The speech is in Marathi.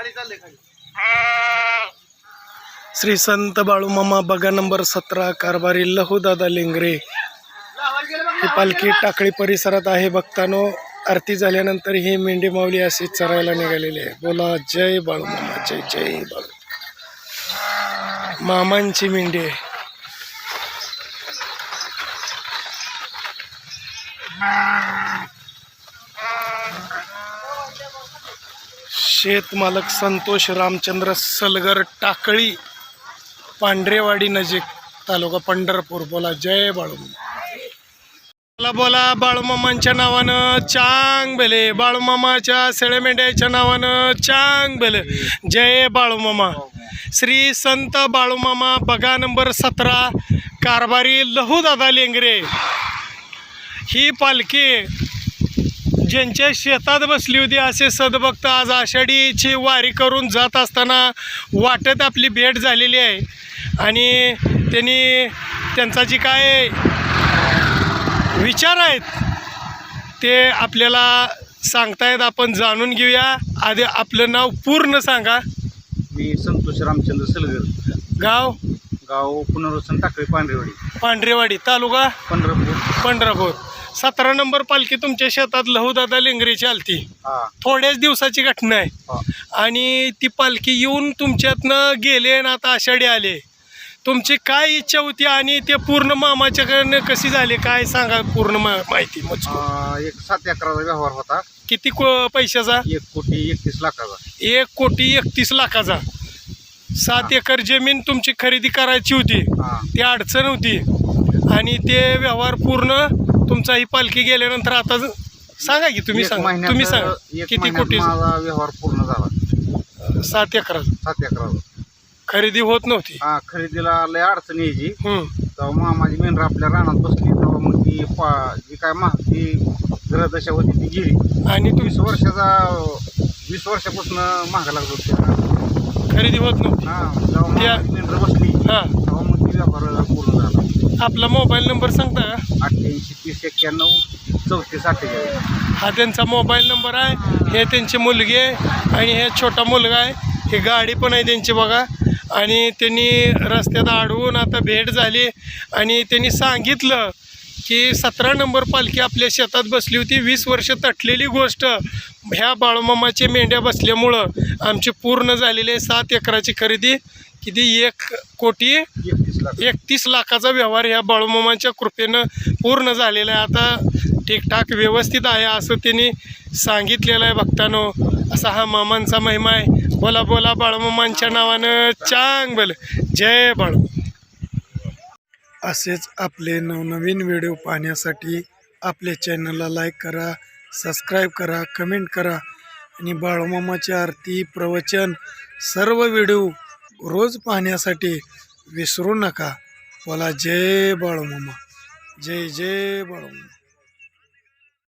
खाली चाललंय खाली. श्री संत बाळूमामा बगा नंबर सतरा कारभारी लहूदादा लेंगरे. ही पालखी टाकळी परिसरात आहे बघतानो. आरती झाल्यानंतर ही मेंढी माऊली अशी चरायला निघालेली आहे. बोला जय बाळूमामा जय जय बाळू. मामांची मेंढी आहे. शेतमालक संतोष रामचंद्र सलगर टाकळी पांढरेवाडी नजीक तालुका पंढरपूर. बोला जय बाळूमामा. बोला बोला बाळूमामांच्या नावानं चांग बेले. बाळूमामाच्या सेळेमेंढ्याच्या नावानं चांग बेले. जय बाळूमामा. श्री संत बाळूमामा बगा नंबर सतरा कारभारी लहूदादा लेंगरे. ही पालखी ज्यांच्या शेतात बसली होती असे सदभक्त आज आषाढीची वारी करून जात असताना वाटेत आपली भेट झालेली आहे. आणि त्यांनी त्यांचा जी काय विचार आहेत ते आपल्याला सांगतायत. आपण जाणून घेऊया. आधी आपलं नाव पूर्ण सांगा. मी संतोष रामचंद्र सलगर. गाव? गाव पुनर्वसन टाकळी पांढरेवाडी. पांढरेवाडी तालुका? पंढरपूर. पंढरपूर. सतरा नंबर पालखी तुमच्या शेतात लहूदादा लेंगरीची आलती. थोड्याच दिवसाची घटना आहे. आणि ती पालखी येऊन तुमच्यातनं गेले आणि आता आषाढी आले. तुमची काय इच्छा होती आणि ते पूर्ण मामाच्याकडनं कशी झाली? काय सांगा पूर्ण मा माहिती मजकूर एक सात एकराचा व्यवहार होता. किती को पैशाचा? एक कोटी एकतीस लाखाचा. एक कोटी एकतीस लाखाचा. सात एकर जमीन तुमची खरेदी करायची होती. हा. ती अडचण होती. आणि ते व्यवहार पूर्ण तुमचा ही पालखी गेल्यानंतर आता सांगा की तुम्ही एक सांगा. महिन्यात- तुम्ही सांगा. एक किती महिन्यात कोटी माझा व्यवहार पूर्ण झाला. सात एकराचा सात एकराचा खरेदी होत नव्हती. हा खरेदीला लय अडचण यायची. हम्म. तेव्हा मामाची मेंढर आपल्या रानात बसली. तेव्हा मग ती पा जी काय मा ती ग्रहदशा होती ती गेली. आणि वीस तुम्ही वर्षाचा वीस वर्षापासून महागा लागत होती खरेदी होत नव्हती. हा त्या- मामाची मेंढर बसली. हा. तेव्हा मग ती व्यवहार पूर्ण झाला. आपला मोबाईल नंबर सांगता का? अठ्ठ्याऐंशी तीस एक्क्याण्णव चौतीस अठ्ठेचाळीस. हा त्यांचा मोबाईल नंबर आहे. हे त्यांची मुलगी आहे आणि हे छोटा मुलगा आहे. ही गाडी पण आहे त्यांची बघा. आणि त्यांनी रस्त्यात अडवून आता भेट झाली. आणि त्यांनी सांगितलं की सतरा नंबर पालखी आपल्या शेतात बसली होती. वीस वर्ष तटलेली गोष्ट. ह्या बाळूमामाच्या मेंढ्या बसल्यामुळं आमची पूर्ण झालेली आहे. सात एकराची खरेदी. किती? एक कोटी? लाख. एकतीस लाखाचा व्यवहार ह्या बाळूमामाच्या कृपेनं पूर्ण झालेला आहे. आता ठीकठाक व्यवस्थित आहे असं त्यांनी सांगितलेलं आहे भक्तानो. असा हा मामांचा महिमा आहे. बोला बोला बाळूमामांच्या नावानं चांग बल. जय बाळू. असेच आपले नवनवीन व्हिडिओ पाहण्यासाठी आपल्या चॅनलला लाईक करा सबस्क्राईब करा कमेंट करा आणि बाळूमामाची आरती प्रवचन सर्व व्हिडिओ रोज पाहण्यासाठी विसरू नका बोला जय बाळूमामा जय जय बाळूमामा